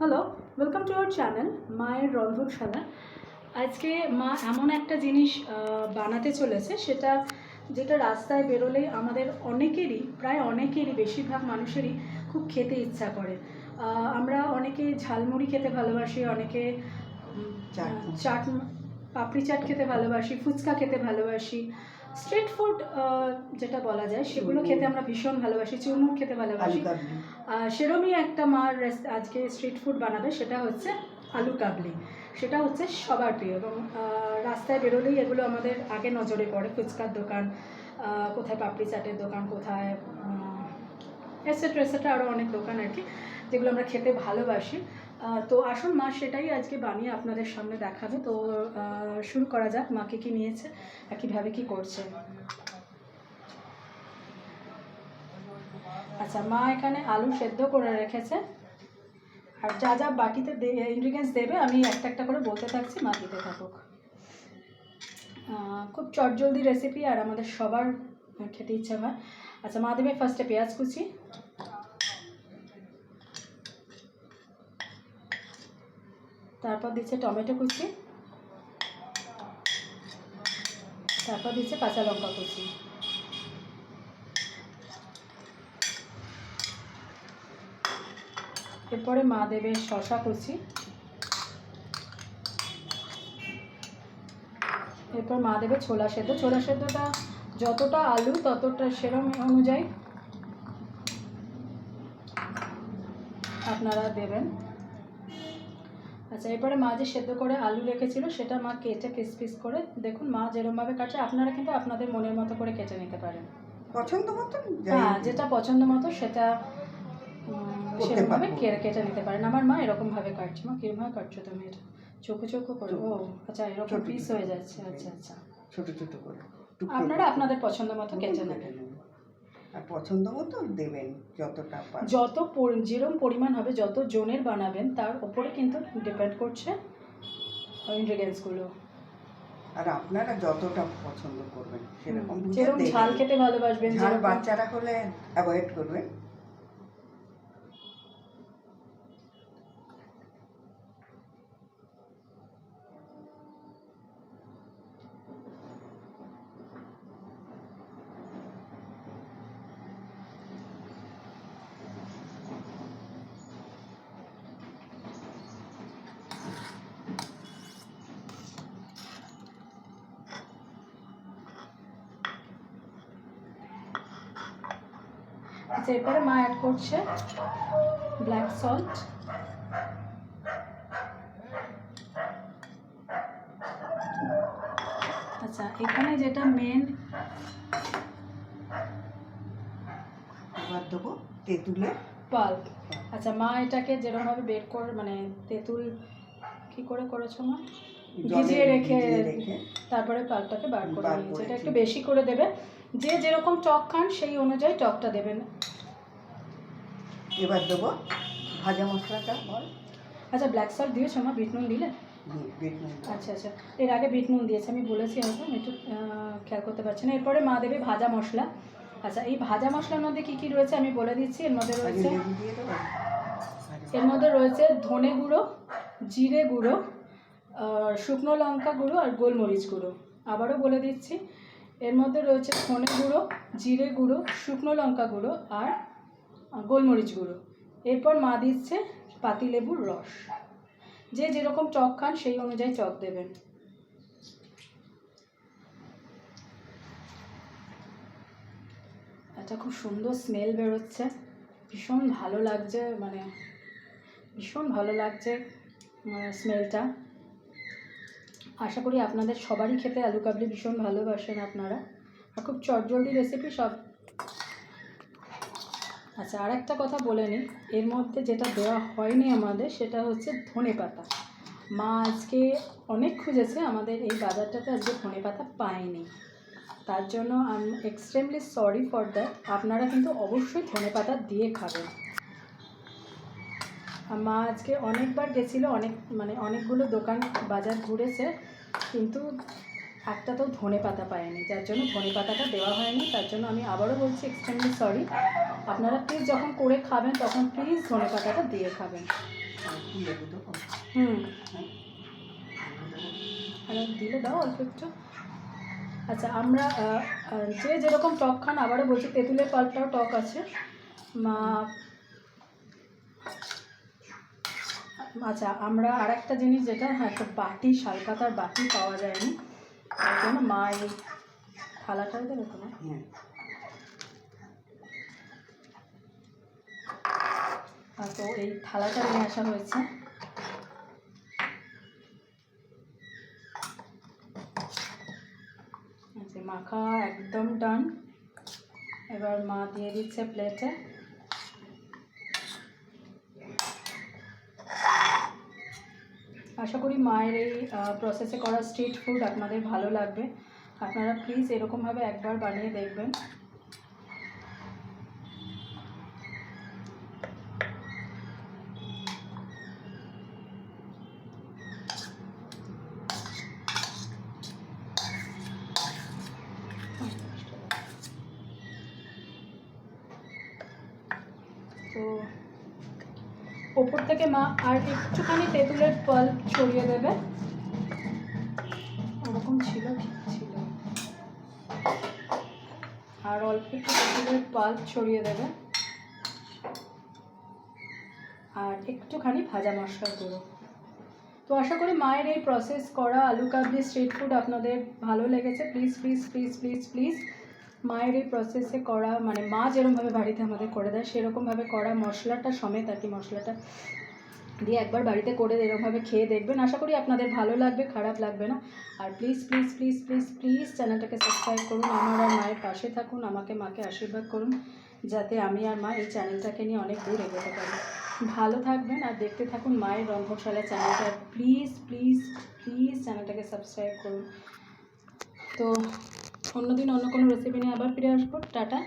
Hello welcome to our channel মায়ের রন্ধনশালা আজকে মা এমন একটা জিনিস বানাতে চলেছে সেটা যেটা রাস্তায় বেরোলে আমাদের অনেকেরই প্রায় অনেকেরই বেশিরভাগ মানুষেরই খুব খেতে ইচ্ছা করে। আমরা অনেকে ঝালমুড়ি খেতে ভালোবাসি অনেকে চাট পাপড়ি চাট খেতে ভালোবাসি ফুচকা খেতে ভালোবাসি। স্ট্রিট ফুড যেটা বলা যায় সেগুলো খেতে আমরা ভীষণ ভালোবাসি চুরমুর খেতে ভালোবাসি। সেরমই একটা মার আজকে স্ট্রিট ফুড বানাবে সেটা হচ্ছে আলু কাবলি। সেটা হচ্ছে সবার প্রিয় এবং রাস্তায় বেরোলেই এগুলো আমাদের আগে নজরে পড়ে। ফুচকার দোকান কোথায় পাপড়ি চাটের দোকান কোথায় এসেট্রা এসেট্রা আরও অনেক দোকান আর কি যেগুলো আমরা খেতে ভালোবাসি। তো আসুন, মা সেটাই আজকে বানিয়ে আপনাদের সামনে দেখাবে। তো শুরু করা যাক, মাকে কি নিয়েছে কীভাবে কী করছে। আচ্ছা মা এখানে আলু সেদ্ধ করে রেখেছে। আর যা যা বাটিতে ইনগ্রিডিয়েন্টস দেবে, আমি একটা একটা করে বলতে থাকছি, মা দিতে থাকুক। খুব চটজলদি রেসিপি আর আমাদের সবার খেতে ইচ্ছা হয়। আচ্ছা মা দেবে ফার্স্টে পেঁয়াজ কুচি। তারপর দিচ্ছে টমেটো কুচি। তারপর দিচ্ছে কাঁচা লঙ্কা কুচি। এরপরে মা দেবে শশা কুচি। এরপর মা দেবে ছোলা সেদ্ধ। ছোলা সেদ্ধটা যতটা আলু ততটা সেরম অনুযায়ী আপনারা দেবেন। আচ্ছা এরপরে মা যে সেদ্ধ করে আলু রেখেছিল সেটা মা কেটে পিস পিস করে দেখুন মা যেরমভাবে কাটে আপনারা কিন্তু আপনাদের মনের মতো করে কেটে নিতে পারেন। পছন্দ মতো হ্যাঁ যেটা পছন্দ মতো সেটা সেরকমভাবে কেটে নিতে পারেন। আমার মা এরকমভাবে কাটছে। মা কিরমভাবে কাটছো তুমি এটা? চোখো চোখো করে। ও আচ্ছা এরকম পিস হয়ে যাচ্ছে। আচ্ছা আচ্ছা। ছোট ছোট করে। আপনারা আপনাদের পছন্দ মতো কেটে নেবেন। আর পছন্দ মতো দেবেন যতটা পারেন যত যেরম পরিমাণ হবে যত জনের বানাবেন তার উপরে কিন্তু ডিপেন্ড করছে ইনগ্রিডিয়েন্টসগুলো আর আপনারা যতটা পছন্দ করবেন সেরকম যেরকম ঝাল খেতে ভালোবাসবেন ঝাল বাচ্চারা হলে অ্যাভয়েড করবেন আচ্ছা এরপরে মা অ্যাড করছে ব্ল্যাক সল্ট আচ্ছা এখানে যেটা মেন এবার দেবো তেঁতুলের পাল্প আচ্ছা মা এটাকে যেরকমভাবে বের করে মানে তেঁতুল কি করে করেছ মা? ভিজিয়ে রেখে তারপরে পাল্পটাকে বার করে নিয়েছে। এটা একটু বেশি করে দেবে। যে যেরকম টক খান সেই অনুযায়ী টকটা দেবেন। এবার দেবো। ভাজা মশলাটা বল। আচ্ছা ব্ল্যাক সল্ট দিয়েছ আমার বিট নুন দিলে? বিট নুন আচ্ছা আচ্ছা। এর আগে বিট নুন দিয়েছে আমি বলেছি হয়তো আমি একটু খেয়াল করতে পারছি না। এরপরে মা দেবে ভাজা মশলা। আচ্ছা এই ভাজা মশলার মধ্যে কী কী রয়েছে আমি বলে দিচ্ছি। এর মধ্যে রয়েছে এর মধ্যে রয়েছে ধনে গুঁড়ো জিরে গুঁড়ো শুকনো লঙ্কা গুঁড়ো আর গোলমরিচ গুঁড়ো। আবারও বলে দিচ্ছি। এর মধ্যে রয়েছে ধনে গুঁড়ো জিরে গুঁড়ো শুকনো লঙ্কা গুঁড়ো আর গোলমরিচ গুঁড়ো। এরপর মা দিচ্ছে পাতিলেবুর রস। যে যেরকম চক খান সেই অনুযায়ী চক দেবেন। একটা খুব সুন্দর স্মেল বেরোচ্ছে। ভীষণ ভালো লাগছে মানে ভীষণ ভালো লাগছে স্মেলটা। আশা করি আপনাদের সবারই খেতে আলু কাবলি ভীষণ ভালোবাসেন আপনারা। আর খুব চটজলদি রেসিপি সব আচ্ছা আর একটা কথা বলে নিই। এর মধ্যে যেটা দেওয়া হয়নি আমাদের, সেটা হচ্ছে ধনে পাতা। মা আজকে অনেক খুঁজেছে আমাদের এই বাজারটাতে আজকে ধনে পাতা পায়নি। তার জন্য I am extremely sorry for that আপনারা কিন্তু অবশ্যই ধনে পাতা দিয়ে খাবেন। মা আজকে অনেকবার গেছিল, অনেক মানে অনেকগুলো দোকান বাজার ঘুরেছে, কিন্তু একটাতেও ধনে পাতা পায়নি, যার জন্য ধনে পাতাটা দেওয়া হয়নি, তার জন্য আমি আবারও বলছি এক্সট্রিমলি সরি আপনারা প্লিজ যখন করে খাবেন, তখন প্লিজ ধনে পাতাটা দিয়ে খাবেন। হুম। দিলে দাও অল্প একটু। আচ্ছা আমরা যে যেরকম টক খান, আবারও বলছি, তেঁতুলের পাল্পটাও টক আছে। মা আচ্ছা আমরা আর একটা জিনিস যেটা হ্যাঁ একটা বাটি শালপাতার বাটি পাওয়া যায়নি। তার জন্য মা এই থালাটা দেবে তোমার হ্যাঁ তো এই থালাটা নিয়ে আসা হয়েছে। মাখা একদম ডান এবার মা দিয়ে দিচ্ছে প্লেটে আশা করি মায়ের এই প্রসেসে করা স্ট্রিট ফুড আপনাদের ভালো লাগবে। আপনারা প্লিজ এরকমভাবে একবার বানিয়ে দেখবেন। তো ওপর থেকে মা আর একটুখানি তেঁতুলের পাল্প ছড়িয়ে দেবে। ওরকম ছিল ছিল। আর অল্প একটু তেঁতুলের পাল্প ছড়িয়ে দেবে। আর একটুখানি ভাজা মশলার গুঁড়ো। তো আশা করি মায়ের এই প্রসেস করা আলু কাবলি স্ট্রিট ফুড আপনাদের ভালো লেগেছে। Please please please please please মায়ের এই প্রসেসে করা মানে মা যেরকমভাবে বাড়িতে আমাদের করে দেয় সেরকমভাবে করা মশলাটা সমেত আর কি মশলাটা দিয়ে একবার বাড়িতে করে এরকমভাবে খেয়ে দেখবেন। আশা করি আপনাদের ভালো লাগবে, খারাপ লাগবে না। আর please please please please please চ্যানেলটাকে সাবস্ক্রাইব করুন, আমার আর মায়ের পাশে থাকুন, আমাকে মাকে আশীর্বাদ করুন, যাতে আমি আর মা এই চ্যানেলটাকে নিয়ে অনেক দূর এগোতে পারি। ভালো থাকবেন আর দেখতে থাকুন মায়ের রন্ধনশালা চ্যানেলটা। প্লিজ প্লিজ প্লিজ চ্যানেলটাকে সাবস্ক্রাইব করুন। তো অন্যদিন অন্য কোনো রেসিপি নিয়ে আবার ফিরে আসব। টাটা।